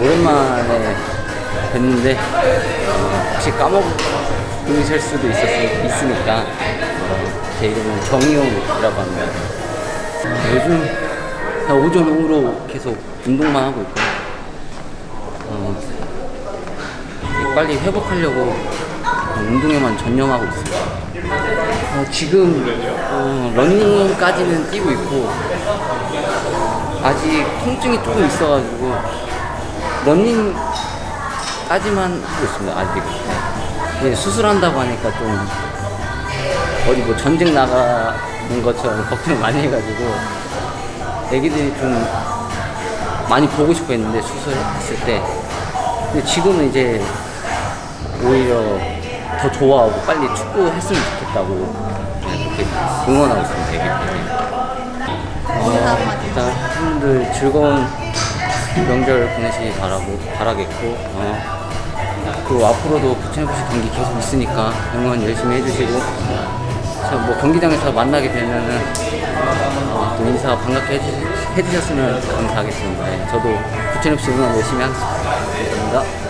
오랜만에 뵀는데 어, 혹시 까먹으실 수도 있었, 있으니까 어, 제 이름은 정희용이라고 합니다. 요즘 오전 오후로 계속 운동만 하고 있고 어, 빨리 회복하려고 운동에만 전념하고 있습니다. 어, 지금 어, 러닝까지는 뛰고 있고 아직 통증이 조금 있어가지고 러닝 까지만 하고 있습니다. 아직 이제 수술한다고 하니까 좀 어디 뭐 전쟁 나가는 것처럼 걱정 많이 해가지고 애기들이 좀 많이 보고 싶어 했는데 수술했을 때 근데 지금은 이제 오히려 더 좋아하고 빨리 축구 했으면 좋겠다고 그렇게 응원하고 있습니다 애기들이 어, 일단 팬분들 즐거운 명절 보내시기 바라고 바라겠고 어, 그리고 앞으로도 부천FC 경기 계속 있으니까 응원 열심히 해주시고 참 뭐 경기장에서 만나게 되면은 어, 또 인사 반갑게 해주, 해주셨으면 감사하겠습니다. 예, 저도 부천FC 응원 열심히 하겠습니다. 감사합니다.